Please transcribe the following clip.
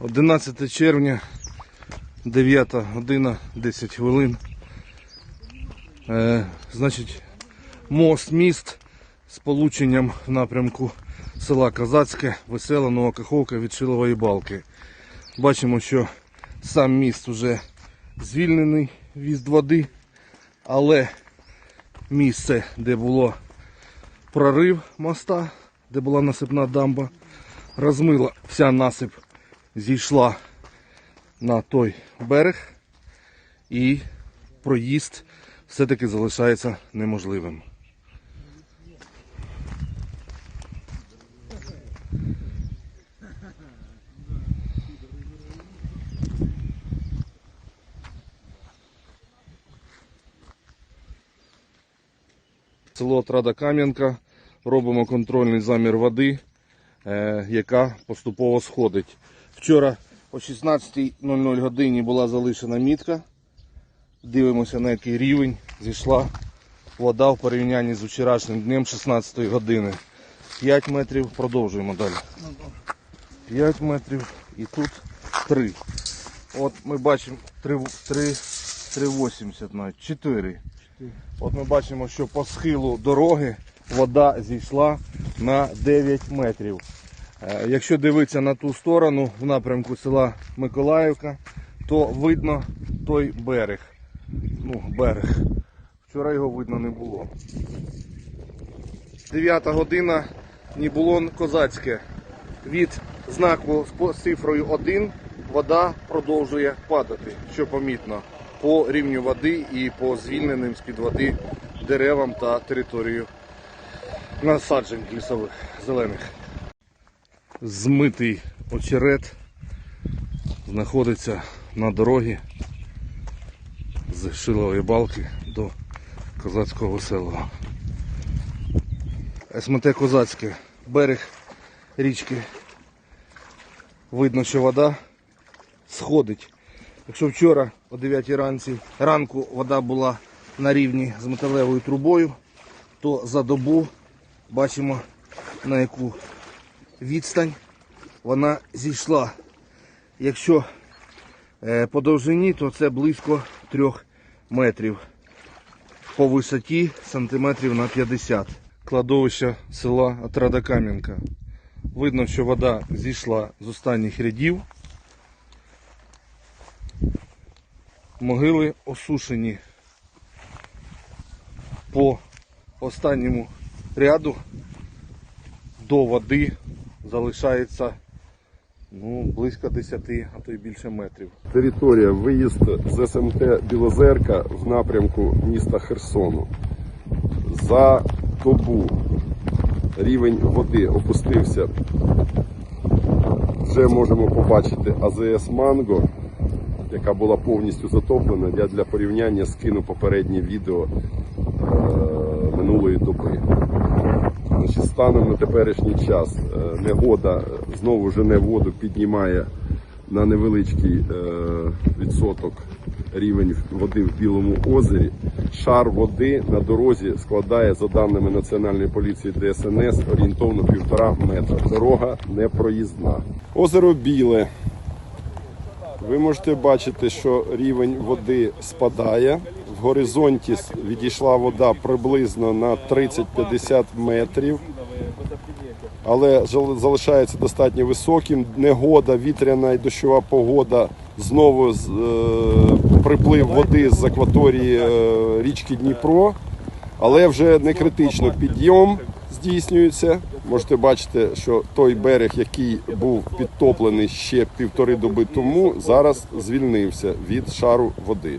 11 червня, 9 година, 10 хвилин. Е, значить, мост, міст з полученням в напрямку села Казацьке, весела Нова Каховка від Шилової балки. Бачимо, що сам міст вже звільнений від води, але місце, де було прорив моста, де була насипна дамба, розмила вся насип зійшла на той берег і проїзд все-таки залишається неможливим. Село Трада Кам'янка. Робимо контрольний замір води, е, яка поступово сходить. Вчора о 16.00 годині була залишена мітка. Дивимося на який рівень зійшла вода в порівнянні з вчорашнім днем 16 години. 5 метрів, продовжуємо далі. 5 метрів і тут 3. От ми бачимо 3, 3, 3,80 навіть, 4. От ми бачимо, що по схилу дороги вода зійшла на 9 метрів. Е, Якщо дивитися на ту сторону, в напрямку села Миколаївка, то видно той берег. Ну, берег. Вчора його видно не було. 9 година Нібулон Козацьке. Від знаку з цифрою 1 вода продовжує падати, що помітно, по рівню води і по звільненим з-під води деревам та територію насаджень лісових зелених. Змитий очерет знаходиться на дорогі з Шилової балки до Козацького веселого. СМТ Козацьке, берег річки. Видно, що вода сходить. Якщо вчора о 9 ранці, ранку вода була на рівні з металевою трубою, то за добу бачимо на яку відстань вона зійшла. Якщо е, по довжині, то це близько 3 метрів. По висоті сантиметрів на 50. Кладовище села Отрада Кам'янка. Видно, що вода зійшла з останніх рядів. Могили осушені по останньому ряду до води залишається ну, близько 10, а то й більше метрів. Територія виїзд з СМТ Білозерка в напрямку міста Херсону. За добу рівень води опустився. Вже можемо побачити АЗС Манго, яка була повністю затоплена. Я для порівняння скину попереднє відео е, минулої доби. Значить, станом на теперішній час е, негода знову жене воду піднімає на невеличкий е, відсоток рівень води в Білому озері. Шар води на дорозі складає, за даними Національної поліції ДСНС, орієнтовно півтора метра. Дорога непроїзна. Озеро Біле. Ви можете бачити, що рівень води спадає. В горизонті відійшла вода приблизно на 30-50 метрів, але залишається достатньо високим. Негода, вітряна і дощова погода. Знову е, приплив води з акваторії е, річки Дніпро, але вже не критично підйом здійснюється. Можете бачити, що той берег, який був підтоплений ще півтори доби тому, зараз звільнився від шару води.